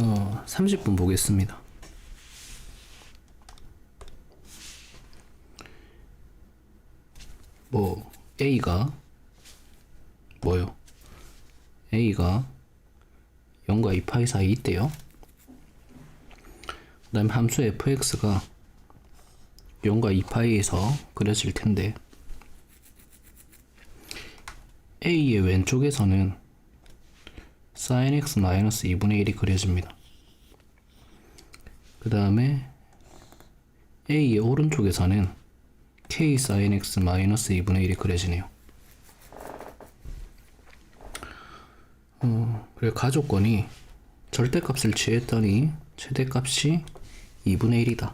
어, 30분 보겠습니다. 뭐 a가 뭐요? a가 0과 2파이 사이 있대요. 그 다음에 함수 fx가 0과 2파이에서 그려질 텐데 a의 왼쪽에서는 sin x 마이너스 2분의 1이 그려집니다. 그 다음에 a의 오른쪽에서는 k sin x 마이너스 2분의 1이 그려지네요. 어, 그래 가족권이 절대값을 취했더니 최대값이 2분의 1이다.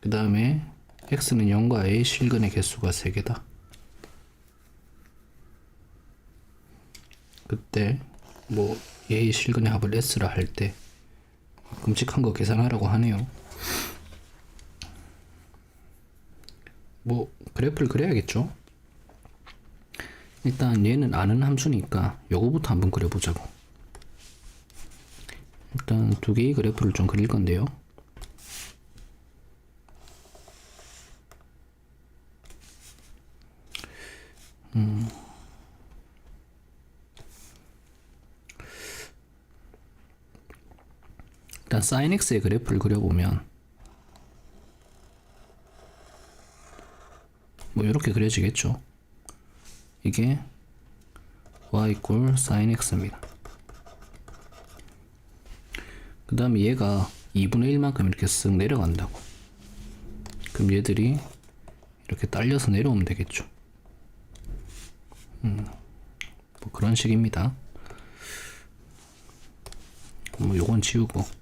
그 다음에 x는 0과 a의 실근의 개수가 3개다. 그때 뭐 a의 실근의 합을 s라 할 때 끔찍한 거 계산하라고 하네요. 뭐 그래프를 그려야겠죠. 일단 얘는 아는 함수니까 요거부터 한번 그려보자고. 일단 두 개의 그래프를 좀 그릴 건데요. 일단 sin x의 그래프를 그려보면 뭐 이렇게 그려지겠죠. 이게 y equal sin x입니다. 그 다음에 얘가 2분의 1만큼 이렇게 쓱 내려간다고. 그럼 얘들이 이렇게 딸려서 내려오면 되겠죠. 음, 뭐 그런 식입니다. 뭐 요건 지우고.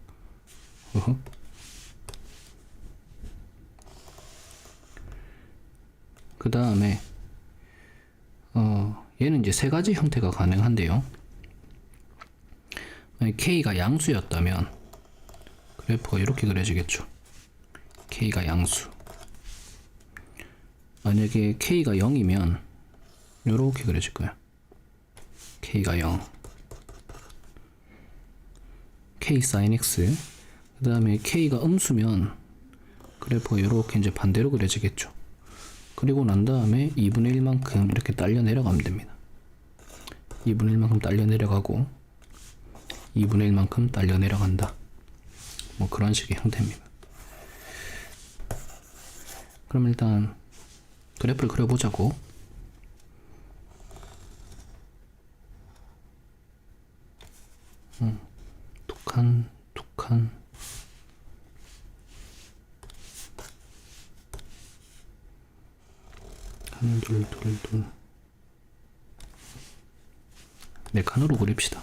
그 다음에 어, 얘는 이제 세 가지 형태가 가능한데요. K가 양수였다면 그래프가 이렇게 그려지겠죠. K가 양수. 만약에 K가 0이면 이렇게 그려질 거야. K가 0. K sin X. 그 다음에 K가 음수면 그래프가 이렇게 이제 반대로 그려지겠죠. 그리고 난 다음에 2분의 1만큼 이렇게 딸려 내려가면 됩니다. 2분의 1만큼 딸려 내려가고 2분의 1만큼 딸려 내려간다. 뭐 그런 식의 형태입니다. 그럼 일단 그래프를 그려보자고. 음, 두 칸. 둘. 네 칸으로 그립시다.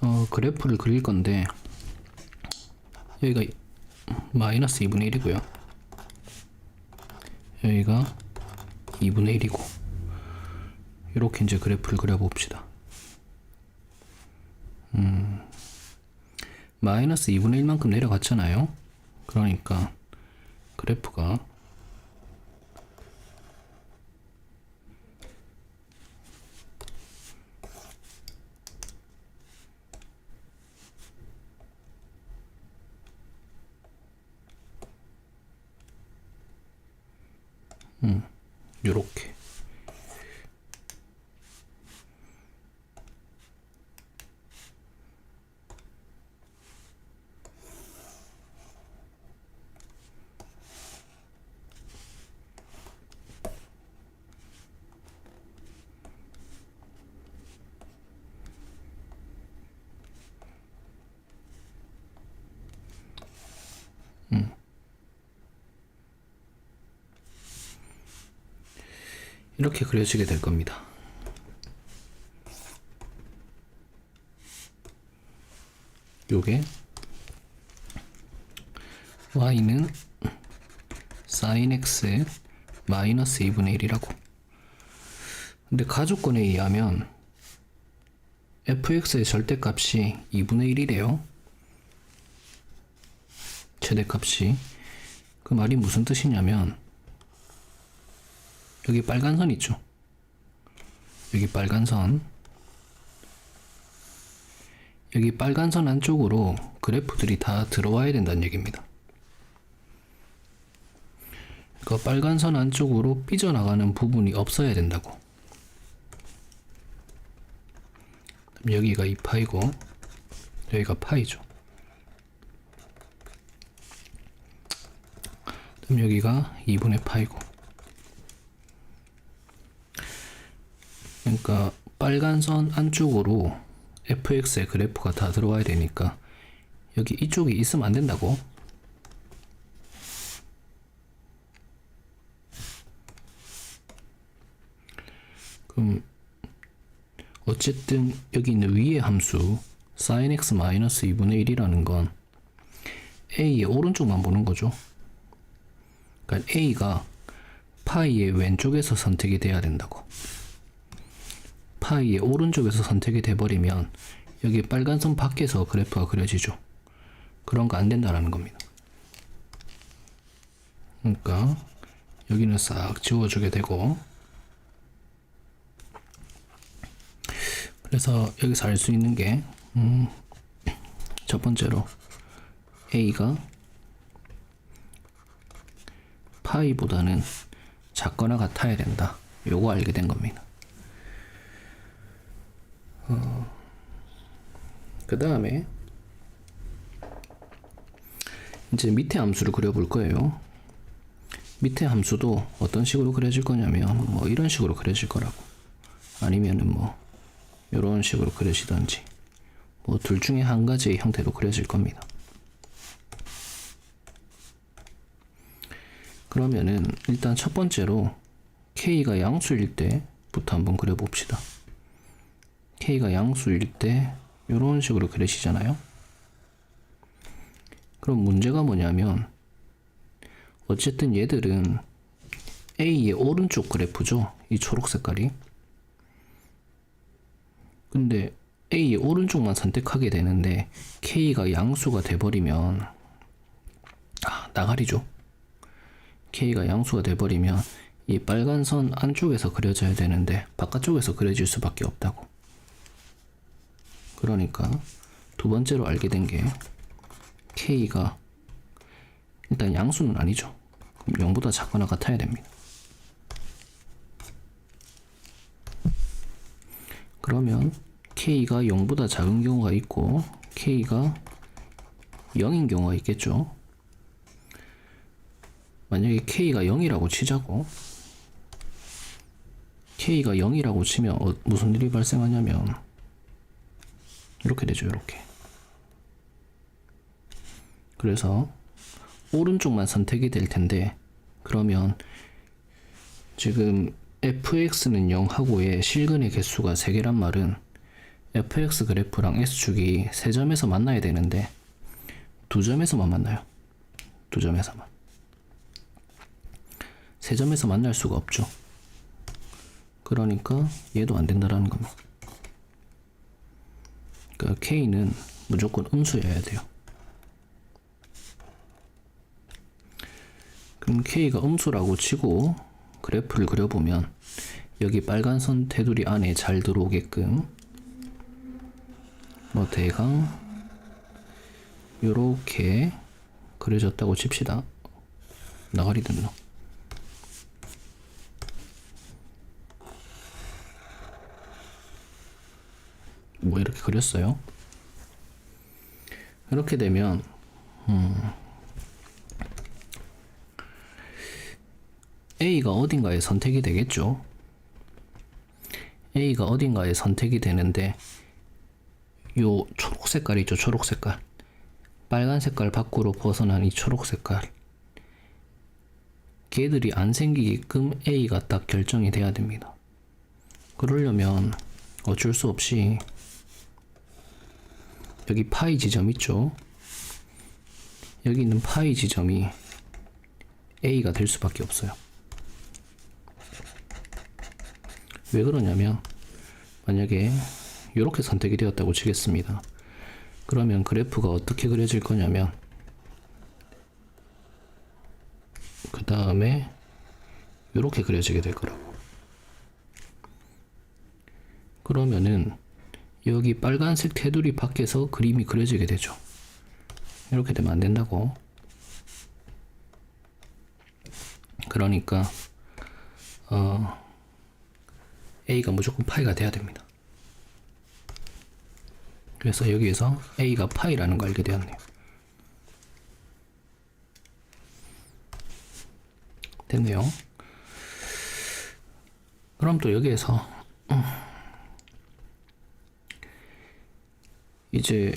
어, 그래프를 그릴 건데, 여기가 마이너스 2분의 1이고요. 여기가 2분의 1이고, 이렇게 이제 그래프를 그려봅시다. 마이너스 2분의 1만큼 내려갔잖아요. 그러니까 그래프가 음, 요렇게 이렇게 그려지게 될 겁니다. 요게 y는 sin x 마이너스 2분의 1이라고. 근데 가족권에 의하면 fx의 절대값이 2분의 1이래요. 최대값이. 그 말이 무슨 뜻이냐면 여기 빨간 선 있죠. 여기 빨간 선. 여기 빨간 선 안쪽으로 그래프들이 다 들어와야 된다는 얘기입니다. 그 빨간 선 안쪽으로 삐져나가는 부분이 없어야 된다고. 여기가 2파이고 여기가 파이죠. 그럼 여기가 2분의 파이고. 그러니까 빨간 선 안쪽으로 fx의 그래프가 다 들어와야 되니까 여기 이쪽이 있으면 안 된다고. 그럼 어쨌든 여기 있는 위의 함수 sin x 2분의 1이라는 건 a의 오른쪽만 보는 거죠. 그러니까 a가 파이의 왼쪽에서 선택이 돼야 된다고. 파이의 오른쪽에서 선택이 돼버리면 여기 빨간 선 밖에서 그래프가 그려지죠. 그런 거 안 된다라는 겁니다. 그러니까 여기는 싹 지워주게 되고 그래서 여기서 알 수 있는 게, 음, 첫 번째로, A가 파이보다는 작거나 같아야 된다. 요거 알게 된 겁니다. 어, 그 다음에, 이제 밑에 함수를 그려볼 거예요. 밑에 함수도 어떤 식으로 그려질 거냐면, 뭐 이런 식으로 그려질 거라고. 아니면은 뭐, 이런 식으로 그려지던지 뭐 둘 중에 한 가지의 형태로 그려질 겁니다. 그러면은 일단 첫 번째로 k가 양수일 때부터 한번 그려봅시다. K가 양수일 때 이런 식으로 그려지잖아요. 그럼 문제가 뭐냐면 어쨌든 얘들은 a의 오른쪽 그래프죠. 이 초록 색깔이. 근데 A의 오른쪽만 선택하게 되는데 K가 양수가 돼버리면 아, 나가리죠. K가 양수가 돼버리면 이 빨간 선 안쪽에서 그려져야 되는데 바깥쪽에서 그려질 수밖에 없다고. 그러니까 두 번째로 알게 된 게 K가 일단 양수는 아니죠. 그럼 0보다 작거나 같아야 됩니다. 그러면 k가 0보다 작은 경우가 있고 k가 0인 경우가 있겠죠. 만약에 k가 0이라고 치자고 k가 0이라고 치면 어, 무슨 일이 발생하냐면 이렇게 되죠. 이렇게. 그래서 오른쪽만 선택이 될 텐데 그러면 지금 fx는 0하고의 실근의 개수가 3개란 말은 fx 그래프랑 x축이 세 점에서 만나야 되는데 두 점에서만 만나요. 두 점에서만. 세 점에서 만날 수가 없죠. 그러니까 얘도 안 된다라는 겁니다. 그러니까 k는 무조건 음수여야 돼요. 그럼 k가 음수라고 치고 그래프를 그려보면 여기 빨간 선 테두리 안에 잘 들어오게끔 뭐 대강 요렇게 그려졌다고 칩시다. 나가리 됐노. 뭐 이렇게 그렸어요. 이렇게 되면 음, A가 어딘가에 선택이 되겠죠. A가 어딘가에 선택이 되는데 요 초록 색깔 있죠. 초록 색깔. 빨간 색깔 밖으로 벗어난 이 초록 색깔. 걔들이 안 생기게끔 A가 딱 결정이 돼야 됩니다. 그러려면 어쩔 수 없이 여기 파이 지점 있죠. 여기 있는 파이 지점이 A가 될 수밖에 없어요. 왜 그러냐면 만약에 이렇게 선택이 되었다고 치겠습니다. 그러면 그래프가 어떻게 그려질 거냐면 그 다음에 이렇게 그려지게 될 거라고. 그러면은 여기 빨간색 테두리 밖에서 그림이 그려지게 되죠. 이렇게 되면 안 된다고. 그러니까 어, A가 무조건 파이가 돼야 됩니다. 그래서 여기에서 A가 파이라는 걸 알게 되었네요. 됐네요. 그럼 또 여기에서 음, 이제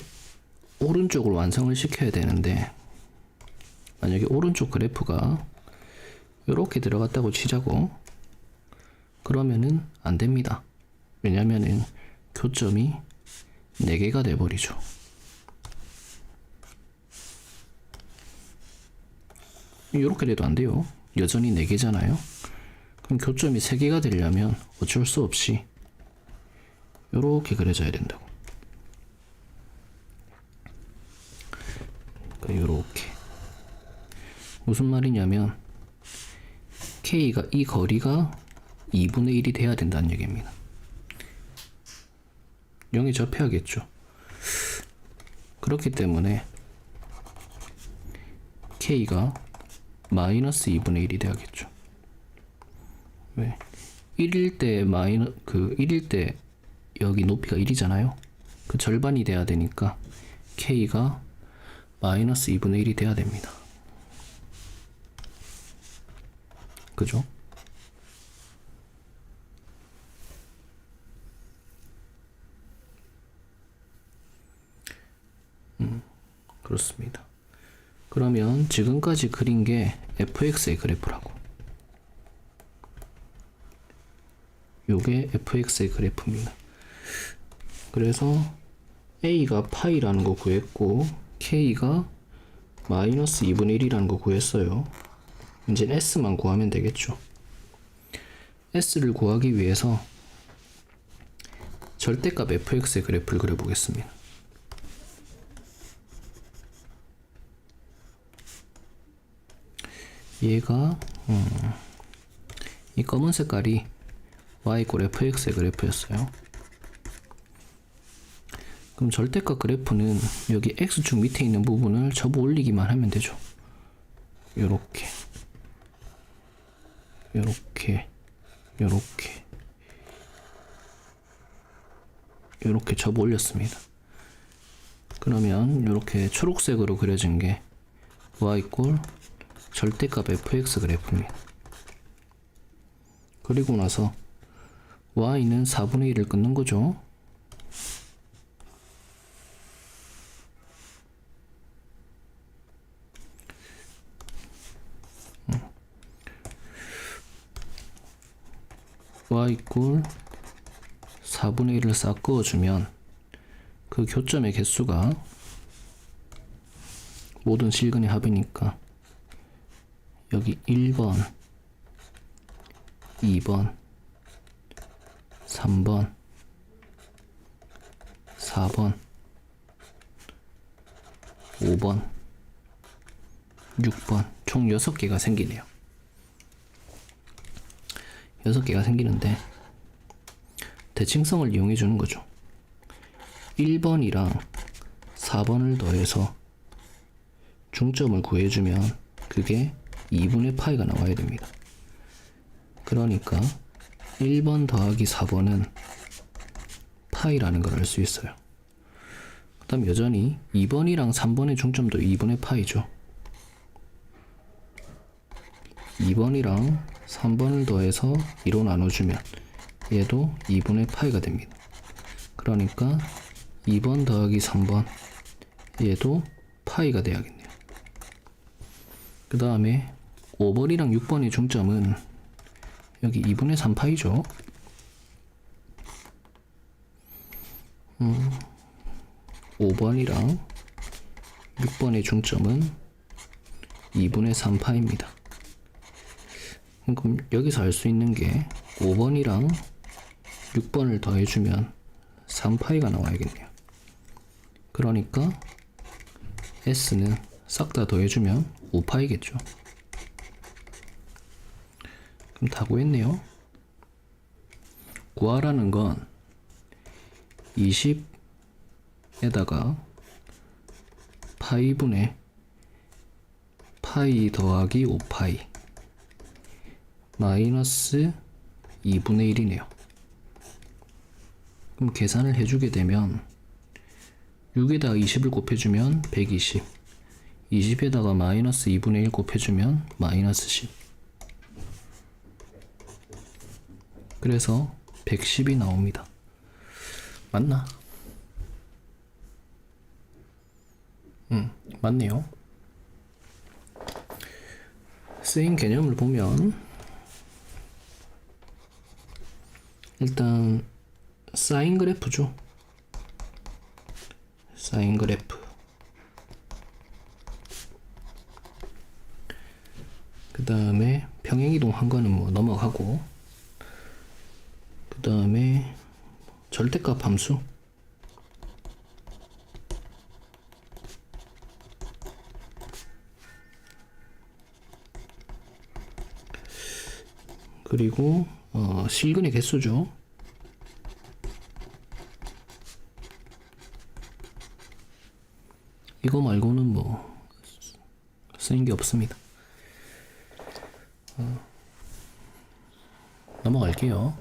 오른쪽을 완성을 시켜야 되는데 만약에 오른쪽 그래프가 이렇게 들어갔다고 치자고 그러면은 안 됩니다. 왜냐면은 교점이 4개가 돼버리죠. 이렇게 돼도 안 돼요. 여전히 4개잖아요. 그럼 교점이 3개가 되려면 어쩔 수 없이 이렇게 그려져야 된다고. 이렇게 무슨 말이냐면 K가 이 거리가 2분의 1이 돼야 된다는 얘기입니다. 0에 접해야겠죠. 그렇기 때문에 K가 마이너스 2분의 1이 돼야겠죠. 왜? 1일 때 마이너 그 1일 때 여기 높이가 1이잖아요. 그 절반이 돼야 되니까 K가 마이너스 2분의 1이 돼야 됩니다. 그죠? 음, 그렇습니다. 그러면 지금까지 그린 게 fx의 그래프라고. 요게 fx의 그래프입니다. 그래서 a가 파이라는 거 구했고 k가 마이너스 2분의 1이라는 거 구했어요. 이제 s만 구하면 되겠죠. s를 구하기 위해서 절대값 fx의 그래프를 그려보겠습니다. 얘가 음, 이 검은 색깔이 y 이꼴 fx의 그래프였어요. 그럼 절대값 그래프는 여기 x축 밑에 있는 부분을 접어 올리기만 하면 되죠. 요렇게 요렇게 요렇게 요렇게 접어 올렸습니다. 그러면 요렇게 초록색으로 그려진 게 y 이꼴 절대값 fx 그래프입니다. 그리고 나서 y는 4분의 1을 끊는 거죠. y 이 꼴 4분의 1을 싹 그어주면 그 교점의 개수가 모든 실근의 합이니까 여기 1번, 2번, 3번, 4번, 5번, 6번 총 6개가 생기네요. 6개가 생기는데 대칭성을 이용해 주는 거죠. 1번이랑 4번을 더해서 중점을 구해주면 그게 2분의 파이가 나와야 됩니다. 그러니까 1번 더하기 4번은 파이라는 걸 알 수 있어요. 그 다음 여전히 2번이랑 3번의 중점도 2분의 파이죠. 2번이랑 3번을 더해서 2로 나눠주면 얘도 2분의 파이가 됩니다. 그러니까 2번 더하기 3번 얘도 파이가 돼야겠네요. 그 다음에 5번이랑 6번의 중점은 여기 2분의 3 파이죠. 음, 5번이랑 6번의 중점은 2분의 3파입니다. 그럼 여기서 알 수 있는 게 5번이랑 6번을 더해주면 3파이가 나와야겠네요. 그러니까 S는 싹 다 더해주면 5파이겠죠. 그럼 다 구했네요. 구하라는 건 20에다가 파이분의 파이 더하기 5파이 마이너스 2분의 1이네요. 그럼 계산을 해주게 되면 6에다가 20을 곱해주면 120 20에다가 마이너스 2분의 1 곱해주면 마이너스 10 그래서 110이 나옵니다. 맞나? 음, 맞네요. 쓰인 개념을 보면 일단 사인 그래프죠. 사인 그래프. 그 다음에 평행이동 한 거는 뭐 넘어가고 그 다음에 절대값 함수 그리고 어, 실근의 개수죠. 이거 말고는 뭐 쓰인 게 없습니다. 어, 넘어갈게요.